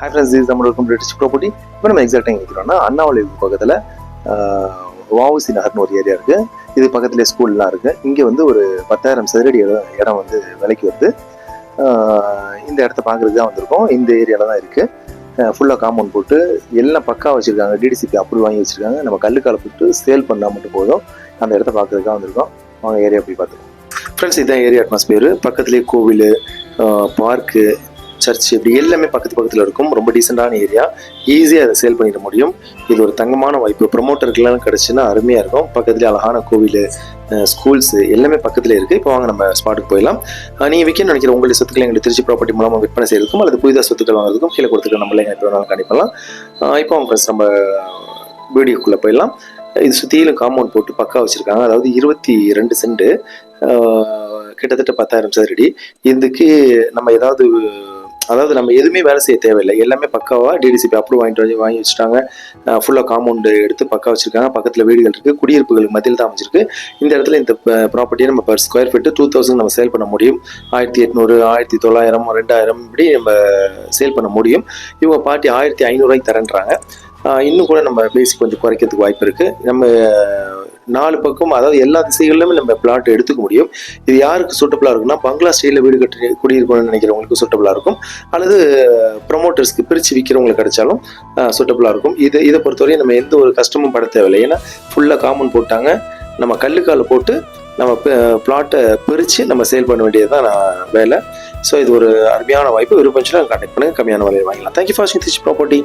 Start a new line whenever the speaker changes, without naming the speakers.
Hi friends இது நம்ம welcome rich property இப்போ நம்ம எக்ஸாக்டாக எங்கே இருக்கிறோம்னா அண்ணாமலை பக்கத்தில் வாவுசி நகர்னு ஒரு ஏரியா இருக்குது இது பக்கத்துலேயே ஸ்கூல்லாம் இருக்குது இங்கே வந்து ஒரு பத்தாயிரம் சதுரடி இடம் இடம் வந்து விலைக்கு வருது. இந்த இடத்த பார்க்குறதுக்கு தான் வந்திருக்கோம். இந்த ஏரியாவில் தான் இருக்குது ஃபுல்லாக காம்பவுண்ட் போட்டு எல்லாம் பக்கா வச்சுருக்காங்க. டிடிசிபி அப்ரூவ் வாங்கி வச்சுருக்காங்க. நம்ம கல்லுக்கால போட்டு சேல் பண்ணால் மட்டும் போதும். அந்த இடத்த பார்க்குறதுக்காக வந்திருக்கோம். வாங்க ஏரியா போய் பார்த்துருக்கோம் ஃப்ரெண்ட்ஸ் இதுதான் ஏரியா அட்மாஸ்பியர் பக்கத்துலேயே கோவில் பார்க்கு சர்ச் இப்படி எல்லாமே பக்கத்து பக்கத்தில் இருக்கும். ரொம்ப டீசெண்டான ஏரியா ஈஸியாக அதை சேல் பண்ணிட முடியும். இது ஒரு தங்கமான வாய்ப்பு. ப்ரொமோட்டருக்குலாம் கிடச்சுன்னா அருமையாக இருக்கும். பக்கத்துலேயே அழகான கோவில் ஸ்கூல்ஸ் எல்லாமே பக்கத்தில் இருக்குது இப்போ வாங்க நம்ம ஸ்பாட்டுக்கு போயிடலாம். நீங்கள் விற்கணும்னு நினைக்கிற உங்களுடைய சொத்துக்களை எங்களுக்கு திருச்சி ப்ராப்பர்ட்டி மூலமாக விற்பனை செய்யறதுக்கும் அல்லது புதிதாக சொத்துக்கள் வாங்குறதுக்கும் கீழே கொடுத்துருக்க நம்மளே எங்களுக்கு வேணாலும் கண்டிப்பலாம் இப்போ அவங்க ஃப்ரெண்ட்ஸ் நம்ம வீடியோக்குள்ளே போயிடலாம். இது சுற்றிலும் காம்பவுண்ட் போட்டு பக்கா வச்சுருக்காங்க. அதாவது இருபத்தி ரெண்டு சென்ட். கிட்டத்தட்ட பத்தாயிரம் சதுரடி இதுக்கு நம்ம ஏதாவது அதாவது நம்ம எதுவுமே வேலை செய்ய தேவையில்லை. எல்லாமே பக்காவாக டிடிசிபி அப்ரூவ் வாங்கிட்டு வந்து வாங்கி வச்சுட்டாங்க. ஃபுல்லாக காம்பவுண்டு எடுத்து பக்கா வச்சுருக்காங்க. பக்கத்தில் வீடுகள் இருக்குது குடியிருப்புகளுக்கு மத்தியில் தான் அமைச்சிருக்கு இந்த இடத்துல இந்த ப்ராப்பர்ட்டியை நம்ம per square feet two thousand நம்ம சேல் பண்ண முடியும். ஆயிரத்தி எட்நூறு ஆயிரத்தி தொள்ளாயிரம் ரெண்டாயிரம் இப்படி நம்ம சேல் பண்ண முடியும். இவங்க பார்ட்டி ஆயிரத்தி ஐநூறுரூவாய்க்கு தரேன்றாங்க. இன்னும் கூட நம்ம பேசி கொஞ்சம் குறைக்கிறதுக்கு வாய்ப்பு இருக்குது நம்ம நாலு பக்கம் அதாவது எல்லா திசைகளிலுமே நம்ம பிளாட் எடுத்துக்க முடியும். இது யாருக்கு சூட்டபுளாக இருக்குன்னா பங்களா ஸ்டைலில் வீடு கட்டி குடியிருக்கணும்னு நினைக்கிறவங்களுக்கு சூட்டபுளாக இருக்கும். அல்லது ப்ரொமோட்டர்ஸ்க்கு பிரித்து விற்கிறவங்களுக்கு கிடைச்சாலும் சூட்டபுளாக இருக்கும். இது இதை பொறுத்தவரையும் நம்ம எந்த ஒரு கஷ்டமும் பட தேவையில்லை. ஏன்னா ஃபுல்லாக காமன் போட்டாங்க. நம்ம கல்லுக்கால் போட்டு நம்ம பிளாட்டை பிரித்து நம்ம சேல் பண்ண வேண்டியது தான் நான் வேலை. ஸோ இது ஒரு அருமையான வாய்ப்பு. விருப்பம் கான்டாக்ட் பண்ணுங்கள் கம்மியான விலையை வாங்கலாம் தேங்க்யூ ஃபார் வாட்சிங் திச் ப்ராப்பர்ட்டி